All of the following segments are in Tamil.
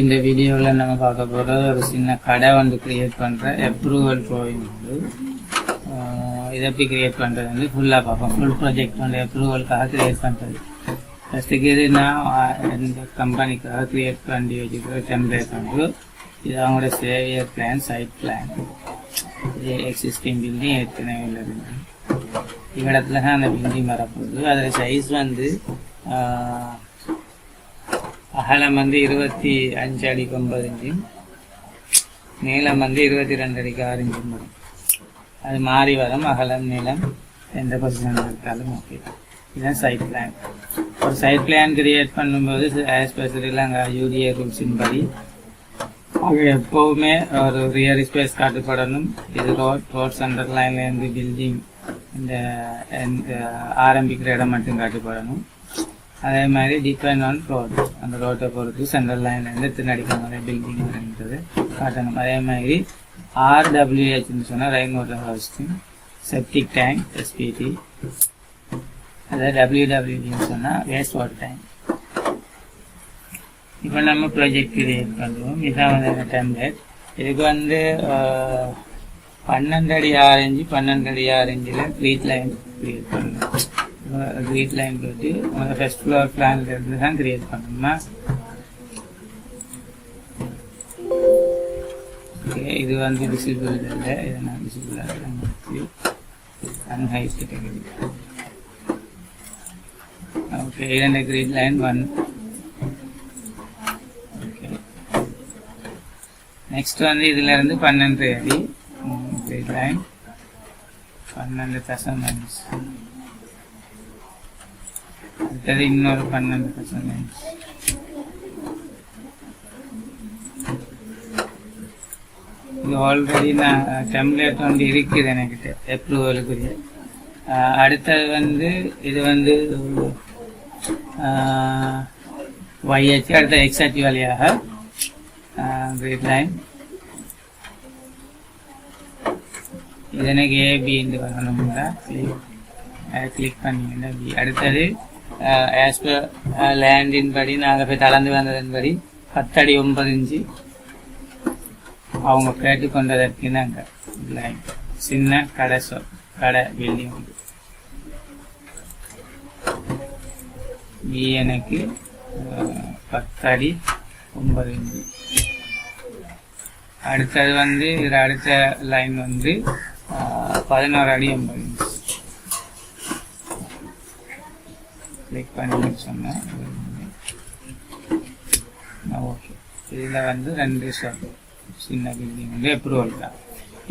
இந்த வீடியோவில் நம்ம பார்க்க போகிறது ஒரு சின்ன கடை வந்து கிரியேட் பண்ணுற அப்ரூவல் ட்ராயிங் வந்து இதை எப்படி கிரியேட் பண்ணுறது வந்து ஃபுல்லாக பார்ப்போம். ஃபுல் ப்ராஜெக்ட் வந்து அப்ரூவலுக்காக கிரியேட் பண்ணுறது ஃபஸ்ட்டுக்கு இது நான் இந்த கம்பெனிக்காக கிரியேட் பண்ணி வச்சுக்கிற டெம்ப்ளேட் வந்து இது அவங்களோட சேவியர் பிளான் சைட் பிளான் இது எக்ஸிஸ்டிங் பில்டிங் ஏற்கனவே உள்ளது. இவ்விடத்துல தான் அந்த பில்டிங் வரப்போகுது. அதில் சைஸ் வந்து அகலம் வந்து இருபத்தி அஞ்சு அடிக்கு ஒன்பது இன்ச்சும் நீளம் வந்து இருபத்தி ரெண்டு அடிக்கு ஆறு இன்ச்சும் வரும். அது மாறி வரும். அகலம் நீளம் எந்த பொசிஷன் இருக்காலும் ஓகே இதுதான் சைட் பிளான் ஒரு சைட் பிளான் கிரியேட் பண்ணும்போது எஸ்பெஷலில் அங்கே யூடிஏ ரூல்ஸின் படி அங்கே எப்போவுமே ஒரு ரியல் ஸ்பேஸ் காட்டப்படணும். இது ரோட் ரோட் சென்டர் லைன்லேருந்து பில்டிங் இந்த இந்த ஆரம்பிக்கிற இடம் மட்டும் காட்டப்படணும். அதே மாதிரி டிபெண்ட் ஆன் ரோட் அந்த ரோட்டை பொறுத்து சென்ட்ரல் லைன்லேருந்து பில்டிங் அப்படின்றது காட்டணும். அதே மாதிரி ஆர்டபிள்யூஹெச்னு சொன்னால் rain water harvesting septic tank SPT அதாவது டபிள்யூடபிள்யூடின்னு சொன்னால் வேஸ்ட் வாட்டர் டேங்க் இப்போ நம்ம ப்ராஜெக்ட் கிரியேட் பண்ணுவோம் இதான் வந்து டெம்ப்ளேட் இதுக்கு வந்து பன்னெண்டு அடி ஆரஞ்சு பன்னெண்டு அடி ஆரஞ்சில் க்ரீட் லைன் கிரியேட் பண்ணுவோம் க்ரீட் லைன் போட்டு முதல்ல ஃபஸ்ட் ஃப்ளோர் பிளான்ல இருந்து தான் கிரியேட் பண்ணணுமா ஓகே இது வந்து விசிபிள் இல்லை இதை நான் விசிபிளாக அன்ஹைட் கேட்டகரி ஓகே இரண்டு grid line one okay next வந்து இதுல இருந்து பன்னெண்டு அடி கிரீட் லைன் பன்னெண்டு தசம் அஞ்சு அடுத்தது இன்னொரு பன்னெண்டு தசம் இது ஆல்ரெடி நான் டெம்ப்ளேட் வந்து இருக்குது என்கிட்ட அப்ரூவலுக்குரிய அடுத்தது வந்து இது வந்து ஒய்ஹெச் அடுத்த எக்ஸாக்ட் வழியாக கிரேட் லைன் இது எனக்கு ஏபின்னு வரணும்னா கிளிக் பண்ணிங்கன்னா பி அடுத்தது ஆஸ் பர் லேண்டின் படி நாங்கள் போய் தளர்ந்து வந்ததன்படி பத்தடி ஒன்பது இன்ச்சு அவங்க கேட்டுக்கொண்டதற்கு நாங்கள் லைன் சின்ன கடை சொ கடை பில்டிங் உண்டு எனக்கு பத்தடி ஒன்பது இன்ச்சு அடுத்தது வந்து இதில் அடுத்த லைன் வந்து பதினோரு அடி ஒன்பது இன்ச்சு கிளிக் பண்ணி சொன்னேன் ஓகே இதில் வந்து ரெண்டு சின்ன பில்டிங் வந்து அப்ரூவல் தான்.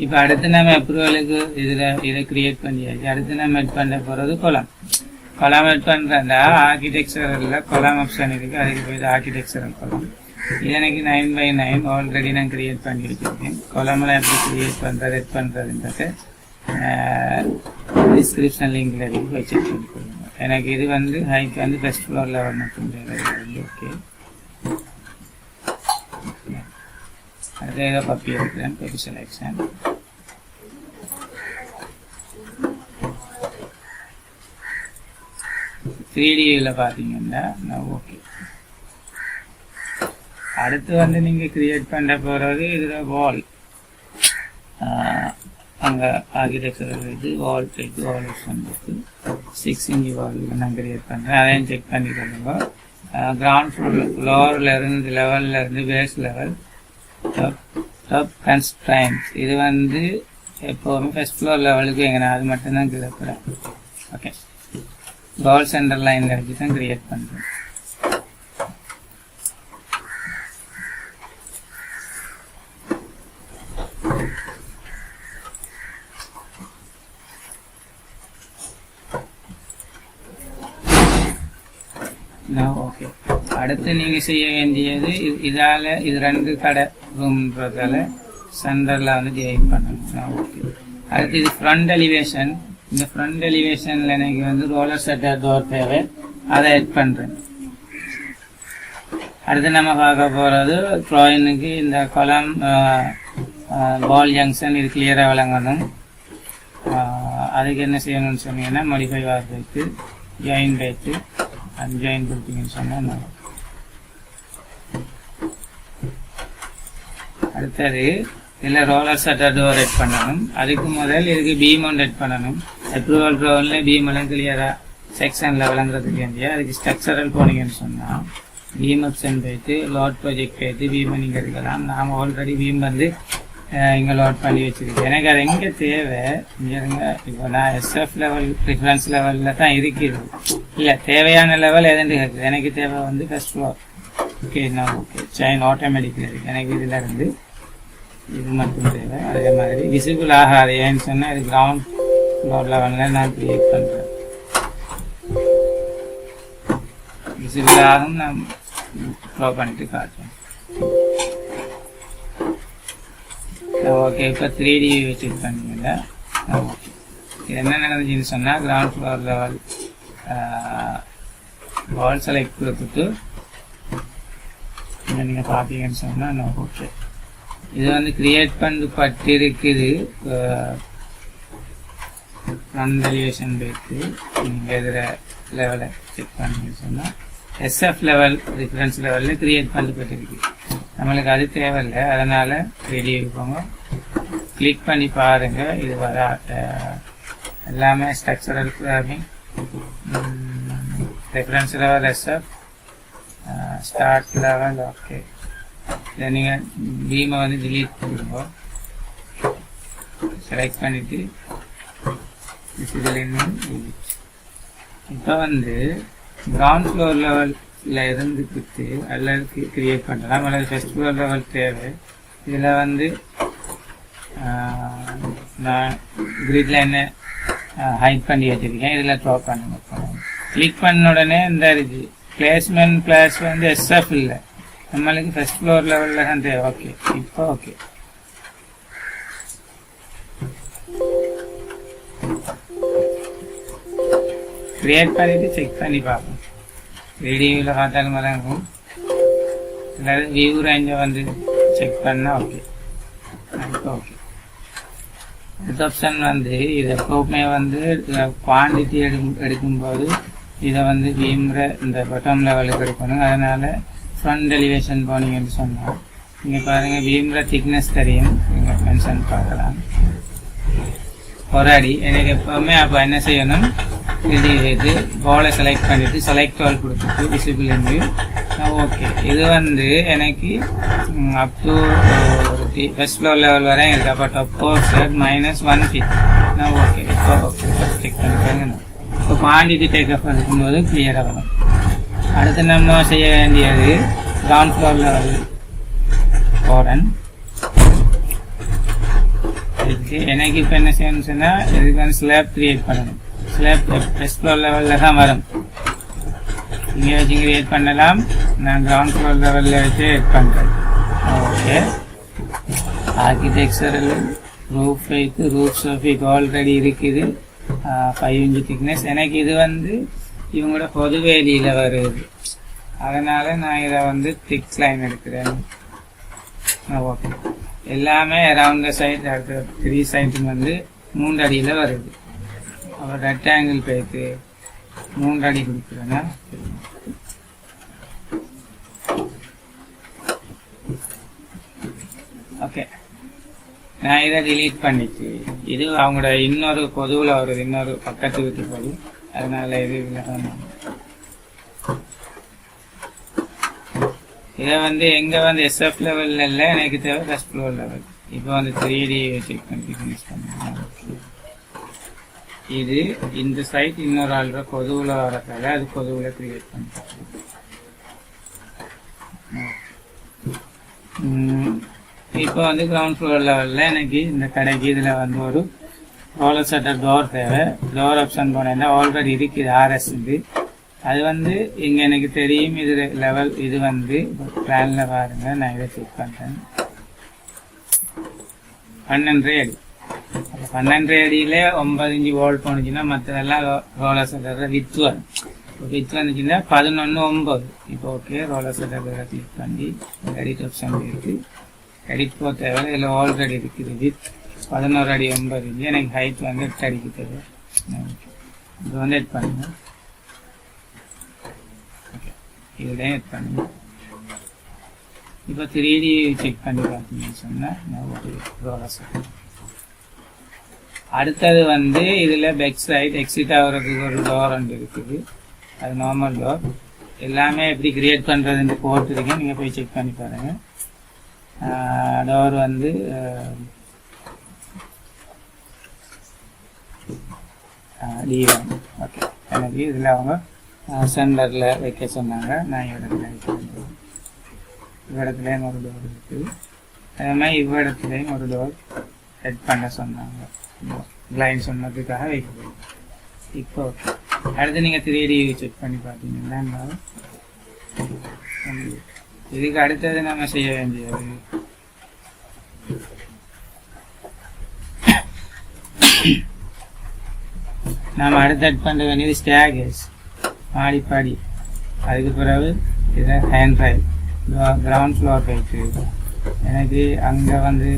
இப்போ அடுத்து நம்ம அப்ரூவலுக்கு இதில் இதை கிரியேட் பண்ணியாச்சு. அடுத்து நம்ம எட் பண்ண போகிறது குளம். குளம் எட் பண்ணுறா ஆர்கிடெக்சரில் குளம் ஆப்ஷன் இருக்குது அதுக்கு போய் ஆர்கிடெக்சரல் குளம் இது எனக்கு நைன் பை நைன் ஆல்ரெடி நான் கிரியேட் பண்ணி வச்சுருக்கேன் குளமெல்லாம் எப்படி கிரியேட் பண்ணுறது எட் பண்ணுறதுன்றது டிஸ்கிரிப்ஷன் லிங்கில் இருக்கு எனக்கு இது வந்து ஹைட் வந்து ஃபஸ்ட் ஃப்ளோரில் வரணும் ஓகே அதே பப்பி எடுக்கிறேன் பப்பி செலெக்ஷன் த்ரீ டியில் பார்த்தீங்கன்னா ஓகே அடுத்து வந்து நீங்கள் கிரியேட் பண்ண போகிறது இதில் வால் அங்கே ஆர்கிடெக்சர் இது வால் டைப் வால் இருக்குது சிக்ஸ் இன்ச் வால் நான் கிரியேட் பண்ணுறேன் அதையும் செக் பண்ணி கிரவுண்ட் ஃப்ளோர் லோவரில் இருந்து லெவலில் இருந்து base level top top constraints இது வந்து எப்போவுமே ஃபஸ்ட் ஃப்ளோர் லெவலுக்கு எங்கே அது மட்டும்தான் கிரியேட் ஓகே கோல் சென்டர் லைனில் வச்சு தான் க்ரியேட் பண்ணுறேன் ஓகே அடுத்து நீங்கள் செய்ய வேண்டியது இது- இதால இது ரெண்டு கடை ரூம்ன்றதால சென்டரில் வந்து டிவைட் பண்ணணும். ஓகே. அடுத்து இது ஃப்ரண்ட் எலிவேஷன் இந்த ஃப்ரண்ட் எலிவேஷனில் எனக்கு வந்து ரோலர் செட்டர் டோர் தேவை. அதை எட் பண்ணுறேன் அடுத்து நம்ம பார்க்க போகிறது ட்ராயினுக்கு இந்த குளம் பால் ஜங்ஷன் இது கிளியராக விளங்கணும் அதுக்கு என்ன செய்யணும்னு சொன்னீங்கன்னா மடிஃபை வார்த்தைக்கு ஜாயின் ஜாயின் அண்ட் ஜாயின் கொடுத்தீங்கன்னு சொன்னால் அடுத்தது இதில் ரோலர் சட்டர் டோர் ரெட் பண்ணணும். அதுக்கு முதல் இதுக்கு பீம் ரெட் பண்ணணும். அப்ரூவல் ட்ரோவில் பீம் எல்லாம் கிளியராக செக்ஷனில் விளங்குறதுக்கு வேண்டிய? அதுக்கு ஸ்ட்ரக்சரல் போனீங்கன்னு சொன்னால் பீம் ஆப்ஷன் போயிட்டு லோட் ப்ராஜெக்ட் போயிட்டு பீமை நீங்கள் எடுக்கலாம். நாம் ஆல்ரெடி பீம் வந்து இங்கே லோட் பண்ணி வச்சுருக்கேன் எனக்கு அது எங்கே தேவை? இங்கே இருங்க. இப்போ நான் எஸ்எஃப் லெவல் ப்ரிஃபரன்ஸ் லெவலில் தான் இருக்குது. இல்லை தேவையான லெவல் எதுன்னு இருக்குது எனக்கு தேவை வந்து ஃபஸ்ட் ஃப்ளோர் ஓகே நான் ஓகே செயின் ஆட்டோமேட்டிக்கில் இருக்குது எனக்கு இதில் இருந்து இது மட்டும் தேவை அதே மாதிரி விசிபிள் ஆகாது ஏன்னு சொன்னால் இது கிரவுண்ட் ஃப்ளோர் லெவலில் நான் க்ரியேட் பண்ணுறேன் விசிபிள் ஆகும் நான் ட்ரா பண்ணிட்டு காட்டுறேன். ஓகே இப்போ த்ரீ டி வச்சுருக்காங்கல்ல ஓகே இது என்ன நடந்துச்சுன்னு சொன்னால் ground floor level wall select கொடுத்துட்டு நீங்கள் பார்த்தீங்கன்னு சொன்னால் நான் ஓகே இது வந்து கிரியேட் பண்ணி பட்டிருக்குது. ஃப்ரண்ட் எலிவேஷன் போயிட்டு நீங்கள் இதில் லெவலை செக் பண்ணீங்கன்னு சொன்னால் எஸ்எஃப் லெவல் ரிஃபரன்ஸ் லெவலில் கிரியேட் பண்ணப்பட்டிருக்கு நம்மளுக்கு அது தேவையில்லை. அதனால் வெளியே போங்க கிளிக் பண்ணி பாருங்கள் இது வர எல்லாமே structural programming reference level SF start level okay இதை நீங்கள் பீமை வந்து டிலீட் பண்ணிடுங்க செலக்ட் பண்ணிவிட்டு இதில் இப்போ வந்து கிரவுண்ட் ஃப்ளோர் லெவலில் இருந்து கொடுத்து அல்லது கிரியேட் பண்ணலாம் அல்லது ஃபஸ்ட் ஃப்ளோர் லெவல் தேவை. இதில் வந்து நான் கிரிட்ல என்ன ஹைட் பண்ணி வச்சுருக்கேன். இதில் ட்ரா பண்ணுங்க. கிளிக் பண்ண உடனே இந்த இருக்கு பிளேஸ்மெண்ட் கிளாஸ் வந்து எஸ்எஃப் இல்லை. நம்மளுக்கு ஃபர்ஸ்ட் ஃப்ளோர் லெவலில் தான் தேவை. ஓகே இப்போ ஓகே கிரியேட் பண்ணிவிட்டு செக் பண்ணி பார்ப்போம். வீடியோவில் பார்த்தாலும் வழங்கும் அதாவது வியூ ரேஞ்சை வந்து செக் பண்ணால் ஓகே இப்போ ஓகே அடுத்த ஆப்ஷன் வந்து இது எப்போவுமே வந்து குவான்டிட்டி எடு எடுக்கும்போது இதை வந்து பீம்ற இந்த பட்டம் லெவலுக்கு எடுக்கணும். அதனால் ஃப்ரண்ட் எலிவேஷன் போனீங்கன்னு சொன்னால் நீங்கள் பாருங்கள் பீம்ற திக்னஸ் தெரியும். நீங்கள் மென்ஷன் பார்க்கலாம். ஒரு அடி எனக்கு எப்போவுமே அப்போ என்ன செய்யணும்? இது இது பாலை செலக்ட் பண்ணிவிட்டு செலக்ட் ஆல் கொடுத்துட்டு விசிபிள் இருந்து ஓகே இது வந்து எனக்கு up to first floor level வரை இருக்கு. அப்போ top course minus one fifty நான் ஓகே இப்போ ஓகே செக் பண்ணிப்பாங்க இப்போ குவான்டிட்டி டேக் அப் இருக்கும்போது கிளியராக வரும் அடுத்து நம்ம செய்ய வேண்டியது கிரவுண்ட் ஃப்ளோர் லெவல் போகிறேன் இதுக்கு எனக்கு இப்போ என்ன செய்யணும்னு சொன்னால் இதுக்கு வந்து ஸ்லாப் கிரியேட் பண்ணணும். ஸ்லாப் ஃபஸ்ட் ஃப்ளோர் லெவலில் தான் வரும். இங்கே வச்சு கிரியேட் பண்ணலாம். நான் கிரவுண்ட் ஃப்ளோர் லெவலில் வச்சு பண்ணுறேன் ஓகே ஆர்கிடெக்சரல் ரூஃப் வைத்து ரூஃப் சோஃபிக் ஆல்ரெடி இருக்குது. ஃபைவ் இன்ச்சு திக்னஸ் எனக்கு இது வந்து இவங்களோட பொதுவேலியில் வருது. அதனால் நான் இதை வந்து திக் லைன் எடுக்கிறேன். ஓகே எல்லாமே அரவுண்ட் த சைட் அடுத்த த்ரீ சைட்டும் வந்து மூன்று அடியில் வருது. அப்போ ரெக்டாங்கிள் பேத்து மூன்று அடி கொடுக்குறேன்னா. ஓகே நான் இதை டிலீட் பண்ணிட்டு இது அவங்களோட இன்னொரு பொதுவில் வருது இன்னொரு பக்கத்து வீட்டு பொது. அதனால இது இதை வந்து எங்க வந்து எஸ்எஃப் லெவல்ல இல்லை எனக்கு தேவை ஃபர்ஸ்ட் ஃப்ளோர் லெவல் இப்போ வந்து த்ரீ டி செக் பண்ணி ஃபினிஷ் பண்ணலாம் இது இந்த சைட் இன்னொரு ஆள் கொதுவில் வரதால அது கொதுவில் கிரியேட் பண்ணிட்டேன் இப்போ வந்து கிரவுண்ட் ஃப்ளோர் லெவலில் எனக்கு இந்த கடைக்கு இதில் வந்து ஒரு ரோலர் சட்டர் டோர் தேவை. டோர் ஆப்ஷன் போனேன்னா ஆல்ரெடி இருக்குது ஆர்எஸ் இது அது வந்து இங்கே எனக்கு தெரியும் இது லெவல் இது வந்து பிளானில் பாருங்க நான் இதை செக் பண்ணுறேன் பன்னெண்டரை அடி. அப்போ பன்னெண்டரை அடியில் ஒன்பது இஞ்சி வோல்ட் போனுச்சுன்னா மற்றதெல்லாம் ரோலர் சட்டர் வித்து வரும். இப்போ வித் வந்துச்சுன்னா பதினொன்று ஒம்பது இப்போ ஓகே ரோலர் சட்டர் கிளிக் பண்ணி எடிட் ஆப்ஷன் இருக்குது எடிட் போக தேவை இதில் ஆல்ரெடி இருக்குது வித் பதினோரு அடி ஒன்பது இன்ச்சு. எனக்கு ஹைட் வந்து எட்டு அடிக்கு தேவை இது வந்து எட் பண்ணுங்க. இதுலேயும் எட் பண்ணுங்க. இப்போ த்ரீ டி செக் பண்ணி பார்த்தீங்கன்னு சொன்னால் அடுத்தது வந்து இதில் பெக் சைட் எக்ஸிட் ஆகிறதுக்கு ஒரு டோர் ஒன்று இருக்குது. அது நார்மல் டோர் எல்லாமே எப்படி கிரியேட் பண்ணுறதுன்னு போட்டுருக்கேன். நீங்கள் போய் செக் பண்ணி பாருங்கள் டோர் வந்து டிஎம் ஓகே எனக்கு இதில் அவங்க சென்டரில் வைக்க சொன்னாங்க. நான் இடத்துல வைக்கிறேன் இவ்விடத்துலேயும் ஒரு டோர் இருக்குது அதே மாதிரி இவ்விடத்துலேயும் ஒரு டோர் செட் பண்ண சொன்னாங்க. லைன் சொன்னதுக்காக வைக்கிறேன் இப்போ அடுத்து நீங்கள் த்ரீ டி செக் பண்ணி பார்த்தீங்கன்னா இதுக்கு அடுத்தது நம்ம செய்ய வேண்டியது நாம் அடுத்து அட் பண்ண வேண்டியது ஸ்டேகேஸ் மாடிப்பாடி அதுக்கு பிறகு இது ஹேண்ட் ட்ரைவ் கிரவுண்ட் ஃப்ளோர் போயிட்டு எனக்கு அங்கே வந்து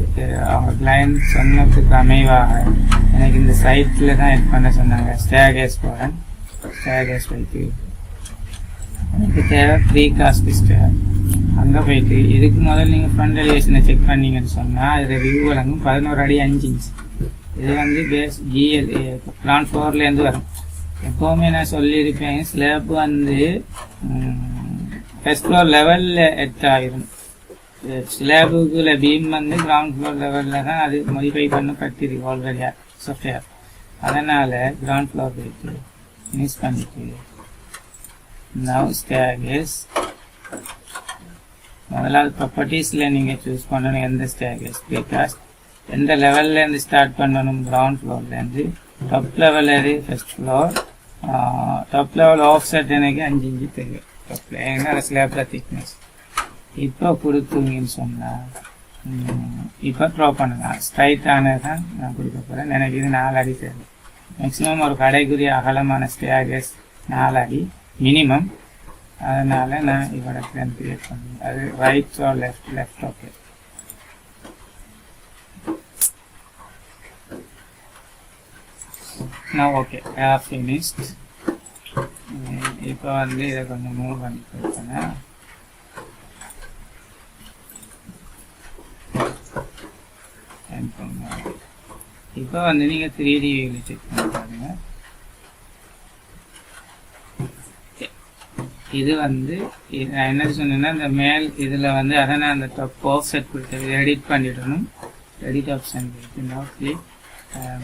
அவங்க கிளைண்ட் சொன்னதுக்கு அமைவாக எனக்கு இந்த சைட்டில் தான் எட் பண்ண சொன்னாங்க. ஸ்டேகேஸ் போகிறேன் ஸ்டேகேஸ் போயிட்டு எனக்கு தேவை ப்ரீ காஸ்ட் ஸ்டேர் அங்கே போயிட்டு இதுக்கு முதல்ல நீங்கள் ஃப்ரண்ட் எலிவேஷனை செக் பண்ணீங்கன்னு சொன்னால் அதில் ரிவ்யூ வழங்கும் பதினோரு அடி அஞ்சு இன்ச் இது வந்து பேஸ் ஜிஎல் கிரவுண்ட் ஃப்ளோர்லேருந்து வரும். எப்போவுமே நான் சொல்லியிருப்பேன் ஸ்லேப் வந்து ஃபஸ்ட் ஃப்ளோர் லெவலில் எட் ஆகிரும் ஸ்லேபுக்குள்ள பீம் வந்து கிரவுண்ட் ஃப்ளோர் லெவலில் தான் அது மோடிஃபை பண்ண பட்டிருக்கு ஆல்ரெடி சாஃப்ட்வேர் அதனால் கிரவுண்ட் ஃப்ளோர் போயிட்டு மிஸ் பண்ணிட்டு நவ் ஸ்டேகேஸ் முதலாவது ப்ராப்பர்ட்டிஸில் நீங்கள் சூஸ் பண்ணணும் எந்த ஸ்டேகேஸ் பிகாஸ் எந்த லெவல்ல இருந்து ஸ்டார்ட் பண்ணணும்? கிரவுண்ட் ஃப்ளோர்லேருந்து டாப் லெவல் எது first floor top level offset எனக்கு அஞ்சு இஞ்சி தெரியும். டாப்ல ஏன்னா ஸ்லேப்ல திக்னஸ் இப்போ கொடுத்துங்கன்னு சொன்னால் இப்போ ட்ரா பண்ணலாம் ஸ்ட்ரைட்டானது தான் நான் கொடுக்க போகிறேன் எனக்கு இது நாலு அடி தேவை மேக்ஸிமம் ஒரு கடைக்குரிய அகலமான ஸ்டேஜஸ் நாலு அடி மினிமம் அதனால் நான் இவ்விடத்துல கிரியேட் பண்ணுவேன் அது right or left left okay நான் ஓகே ஹேவ் ஃபினிஷ்ட் இப்போ வந்து இதை கொஞ்சம் மூவ் பண்ணி கொடுத்தேன்? இப்போ வந்து நீங்கள் த்ரீ டி வியூவில் செக் பண்ணி பாருங்க. இது வந்து நான் என்ன சொன்னேன்னா இந்த மேல் இதில் வந்து அதை நான் அந்த டாப் ஆஃப்செட் கொடுத்து எடிட் பண்ணிடணும். எடிட் ஆப்ஷன் இருக்கு. நான் கிளிக்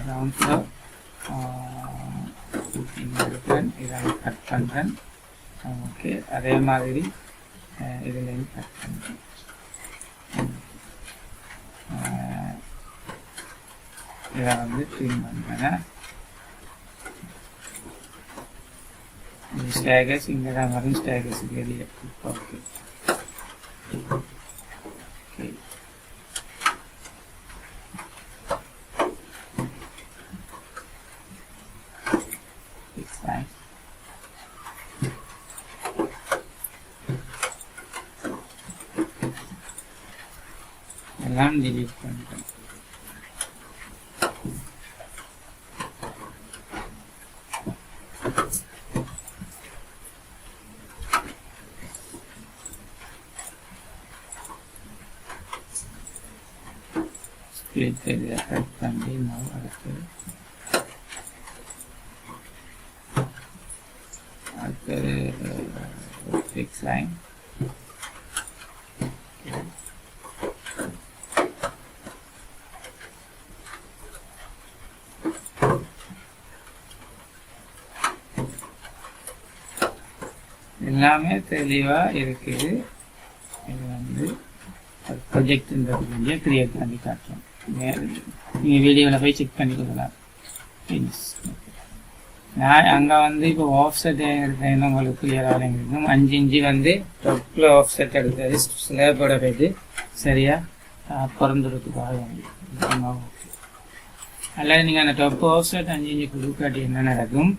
கிரவுண்ட் ஃப்ளோர் கட் பண்ணுறேன் ஓகே அதே மாதிரி இதுலேயும் கட் பண்ணுறேன் இதை வந்து க்ளீன் பண்ணுறேன் ஸ்டேகஸ் இங்கே தான் வரும் ஸ்டேகஸ் வெளியே okay okay and delete content. split the after after uh, fix line எல்லாமே தெளிவாக இருக்குது இது வந்து ப்ரொஜெக்ட்ன்றது கொஞ்சம் கிரியேட் பண்ணி காட்டுறோம். நீங்கள் வீடியோவில் போய் செக் பண்ணி கொடுக்கலாம் நான் அங்கே வந்து இப்போ ஆஃப் செட் எடுத்தேன் உங்களுக்கு கிளியராக அஞ்சு இன்ச்சு வந்து டொப்பில் ஆஃப் செட் எடுத்தது ஸ்லேபோட போயிட்டு சரியா? பிறந்துறதுக்காக அல்லது நீங்கள் அந்த டொப்பு ஆஃப் செட் அஞ்சு இன்ச்சு கொடுக்காட்டி என்ன நடக்கும்?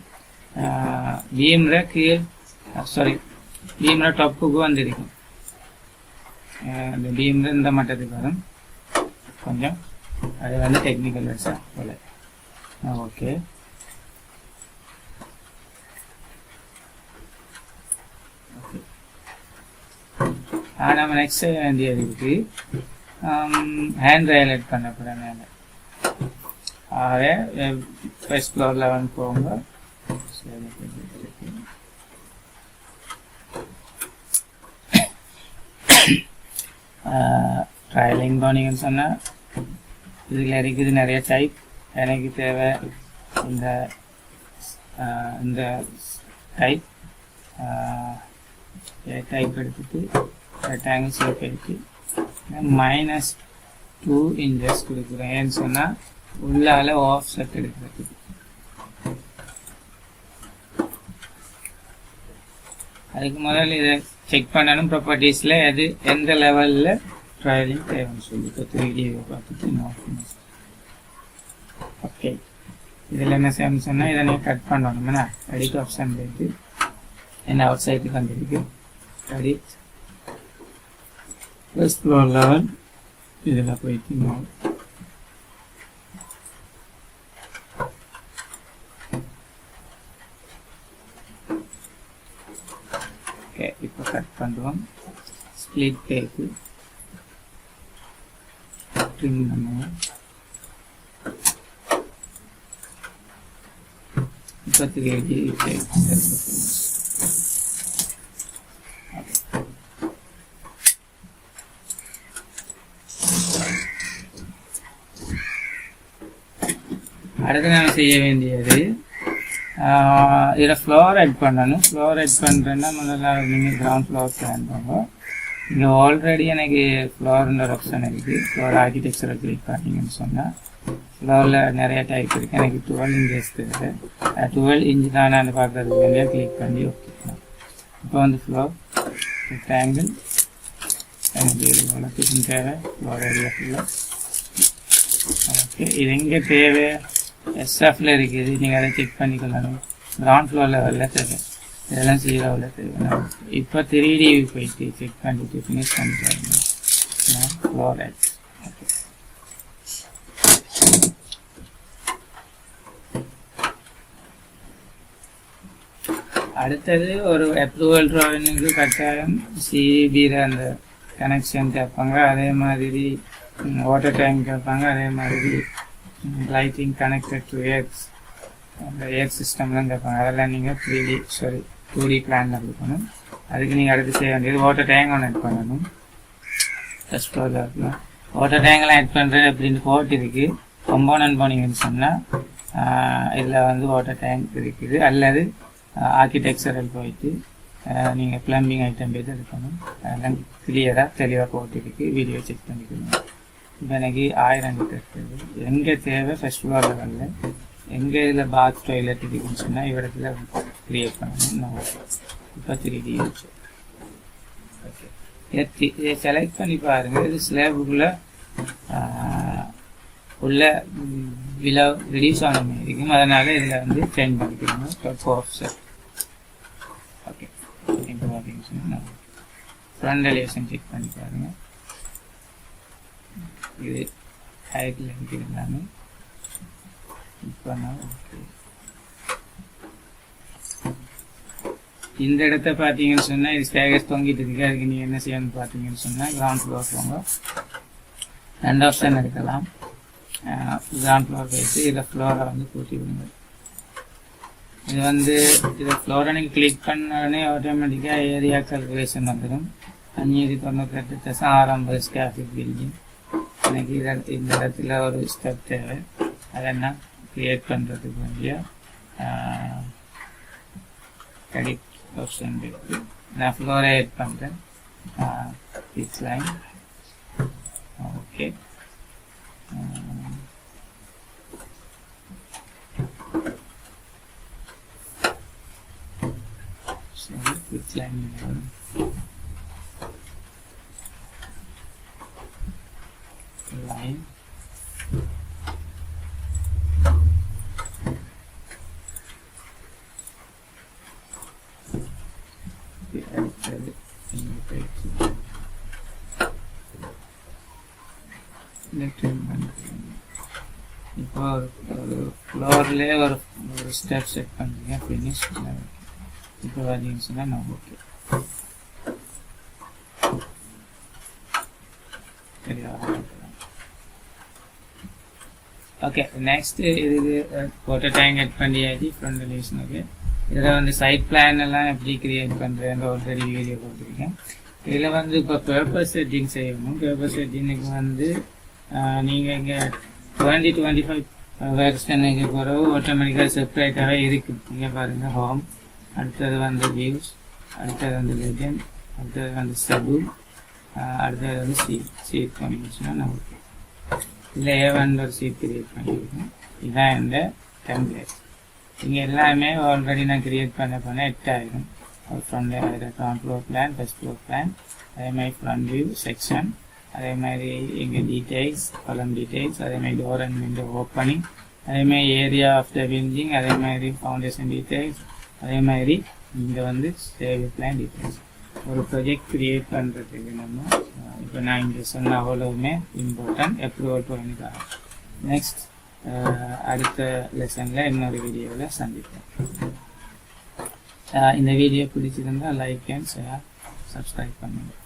பீம்ல கீழ் சாரி பீம்ல டொப்புக்கு வந்திருக்கும் அஹ் இந்த பீம்ல இந்த மட்டத்துக்கு வரும் கொஞ்சம் அது வந்து டெக்னிக்கல் வேர்ஸாக போல ஓகே ஓகே ஆனால் நம்ம நெக்ஸ்ட் செய்ய வேண்டியது இருக்கு ஹேண்ட் ஹைலைட் பண்ணக்கூட மேலே ஆகவே ஃபர்ஸ்ட் ஃப்ளோரில் வந்து போங்க சரி, ட்ரையலிங் போனீங்கன்னு சொன்னால் இதில் இருக்குது நிறைய டைப் எனக்கு தேவை இந்த இந்த டைப் டைப் எடுத்துட்டு ரெக்டாங்கிள் ஷேப் எடுத்து மைனஸ் டூ இன்ச்சஸ் கொடுக்குறேன். ஏன்னு சொன்னால் உள்ளால் ஆஃப் செட் எடுக்கிறதுக்கு அதுக்கு முதல்ல இதை செக் பண்ணணும் ப்ராப்பர்ட்டிஸில் எது எந்த லெவலில் ட்ரையலிங் தேவைன்னு சொல்லி இப்போ வீடியோவை பார்த்துட்டு பார்த்துட்டு ஓகே இதில் என்ன செய்யணும்னு சொன்னால் இதை நீங்கள் கட் பண்ணணும்னா எடிட் ஆப்ஷன் இருக்குது என்ன அவுட் சைடுக்கு வந்துருக்கு? எடிட் ஃபர்ஸ்ட் ஃப்ளோர் லெவல் இதில் போயிட்டு நான் ஓகே இப்போ கட் பண்ணுறோம் ஸ்ப்ளிட் பேக்கு. ட்ரிம் பண்ணுவோம் முப்பத்தி ஏழு அடுத்து நாம் செய்ய வேண்டியது இதில் ஃப்ளோர் ஆட் பண்ணணும். ஃப்ளோர் ஆட் பண்ணுறேன்னா முதல்ல நீங்கள் கிரவுண்ட் ஃப்ளோர் பிளான் பண்ணுங்க இங்கே ஆல்ரெடி எனக்கு ஃப்ளோர்ன்ற ஆப்ஷன் இருக்குது ஃப்ளோர் ஆர்கிடெக்சரை கிளிக் பண்ணீங்கன்னு சொன்னால் ஃப்ளோரில் நிறைய டைப் இருக்குது எனக்கு டுவெல் இன்ச்சஸ் தேவை. டுவெல் இன்ச் தானே பார்க்குறதுக்கு வேண்டிய கிளிக் பண்ணி ஓகே இப்போ வந்து ஃப்ளோர் ரெக்டாங்கிள் எனக்கு இது வளர்த்துக்கும் தேவை. ஃப்ளோர் ஏரியா ஃபுல்லாக ஓகே இது எங்கே தேவை? எஸ்எஃப்ல இருக்குது. நீங்கள் அதை செக் பண்ணிக்கொள்ளணும் கிரவுண்ட் ஃப்ளோர் லெவலில் தேவை இதெல்லாம் ஜீரோவில் தேவை இப்போ த்ரீ டி போயிட்டு செக் பண்ணிட்டு ஃபினிஷ் பண்ணிட்டு ஃப்ளோர் அடுத்தது ஒரு அப்ரூவல் ட்ராயினுக்கு கட்டாயம் சிபியில் அந்த கனெக்ஷன் கேட்பாங்க. அதே மாதிரி வாட்டர் டைம் கேட்பாங்க. அதே மாதிரி லைட்டிங் கனெக்டட் டு ஏர்ஸ் அந்த ஏர் சிஸ்டம்லாம் கேட்பாங்க அதெல்லாம் நீங்கள் three D sorry two D பிளானில் கொடுக்கணும். அதுக்கு நீங்கள் அடுத்து செய்ய வேண்டியது வாட்டர் டேங்க் ஒன்று ஆட் பண்ணணும். ஃபஸ்ட் ஃப்ளோரில் இருக்கலாம் வாட்டர் டேங்க்லாம் ஆட் பண்ணுறது அப்படின்னு போட்டு இருக்குது கம்போனன்ட் போனீங்கன்னு சொன்னால் இதில் வந்து வாட்டர் டேங்க் இருக்குது. அல்லது ஆர்கிடெக்சரல் போயிட்டு நீங்கள் ப்ளம்பிங் ஐட்டம் போய்ட்டு இருக்கணும் அதெல்லாம் கிளியராக தெளிவாக போட்டுருக்கு வீடியோ செக் பண்ணிக்கணும். இப்போ எனக்கு ஆயிரம் லிட்டர் தேவை எங்கே தேவை ஃபெஸ்டிவல் ஃப்ளோர் லெவலில் எங்கே இதில் பாத் டாய்லெட் இருக்குன்னு சொன்னால் இவ்விடத்துல கிரியேட் பண்ணணும் இப்போ த்ரீ டி ஓகே இதை செலக்ட் பண்ணி பாருங்கள் இது ஸ்லேபுக்குள்ளே உள்ள விலை ரிடியூஸ் ஆன மாதிரி இருக்கும் அதனால் இதில் வந்து சேஞ்ச் பண்ணிக்கணும் டப் ஆஃப் செட் ஓகே இப்போ பார்த்தீங்கன்னு சொன்னால் ஃப்ரண்ட் எலிவேஷன் செக் பண்ணி பாருங்கள் இது ஹைட்டில் இருக்குது நான் இப்போ நான் ஓகே இந்த இடத்த பார்த்தீங்கன்னு சொன்னால் இது ஸ்டேகர்ஸ் தொங்கிட்டு இருக்கு? அதுக்கு நீங்கள் என்ன செய்யணும்னு பார்த்தீங்கன்னு சொன்னால் கிரவுண்ட் ஃப்ளோர் போங்க. ரெண்டு ஆப்ஷன் இருக்கலாம். கிரவுண்ட் ஃப்ளோர் போயிட்டு இதில் ஃப்ளோரை வந்து கூட்டி விடுங்க. இது வந்து இதை ஃப்ளோரை நீங்கள் கிளிக் பண்ண உடனே ஆட்டோமேட்டிக்காக ஏரியா கல்குலேஷன் வந்துடும் அஞ்சூற்றி எட்டு தசம் ஆறு ஐம்பது ஸ்கொயர் ஃபீட் பில்டிங் எனக்கு இத இந்த இடத்துல ஒரு ஸ்டெப் தேவை அதை நான் க்ரியேட் பண்ணுறதுக்கு வேண்டிய எடிட் ஆப்ஷன் இருக்கு நான் ஃப்ளோரை ஆட் பண்ணுறேன் பிக்ஸ் லைன் ஓகே சரி பிக்ஸ் லைன் line அடுத்தது இங்க போயிட்டு இந்த trim பண்ணிக்கலாம். இப்போ ஒரு ஒரு ஃப்ளோர்லேயே ஒரு ஒரு ஸ்டெப் செட் பண்ணுறீங்க ஃபினிஷ் இப்போ பார்த்தீங்கன்னு சொன்னால் நான் ஓகே சரியா? ஓகே நெக்ஸ்ட் இதுக்கு போட்டோ டேங்க் எட் பண்ணியாச்சு ஃப்ரண்ட் ரிலேஷனுக்கு இதில் வந்து சைட் பிளான் எல்லாம் எப்படி கிரியேட் பண்ணுறேன் ஒரு பெரிய வீடியோ கொடுத்துருக்கேன். இதில் வந்து இப்போ பேப்பர் செட்டிங் செய்யணும். பேப்பர் செட்டிங்க்கு வந்து நீங்கள் இங்கே டுவெண்ட்டி டுவெண்ட்டி ஃபைவ் வெர்ஷனுக்கு பிறகு ஆட்டோமேட்டிக்காக செப்பரேட்டாகவே இருக்குது இங்கே பாருங்கள் ஹோம் அடுத்தது வந்து வியூஸ் அடுத்தது வந்து லெஜன் அடுத்தது வந்து சபு அடுத்தது வந்து சீட் சீட் பண்ணிச்சுன்னா நமக்கு இதில் ஏவன் ஒரு சீட் கிரியேட் பண்ணியிருக்கேன் இதுதான் இந்த டெம்ப்ளேட் இங்கே எல்லாமே ஆல்ரெடி நான் கிரியேட் பண்ண பண்ண எட்டாயிரம் front front floor plan first floor plan அதே மாதிரி ஃப்ரண்ட் வியூ செக்ஷன் அதே மாதிரி எங்கள் டீட்டெயில்ஸ் காலம் டீட்டெயில்ஸ் அதே மாதிரி டோர் அண்ட் விண்டோ ஓப்பனிங் அதே மாதிரி ஏரியா ஆஃப் த பில்டிங் அதே மாதிரி ஃபவுண்டேஷன் டீட்டெயில்ஸ் அதே மாதிரி இங்கே வந்து சேவ் பிளான் டீட்டெயில்ஸ் ஒரு ப்ரொஜெக்ட் க்ரியேட் பண்ணுறதுக்கு நம்ம இப்போ நான் இங்கே சொன்ன அவ்வளவுமே இம்பார்ட்டன்ட் அப்ரூவல் பண்ணிக்கலாம். நெக்ஸ்ட் அடுத்த லெசனில் இன்னொரு வீடியோவில் சந்திப்பேன் இந்த வீடியோ பிடிச்சிருந்தா லைக் அண்ட் ஷேர் சப்ஸ்கிரைப் பண்ணுங்கள்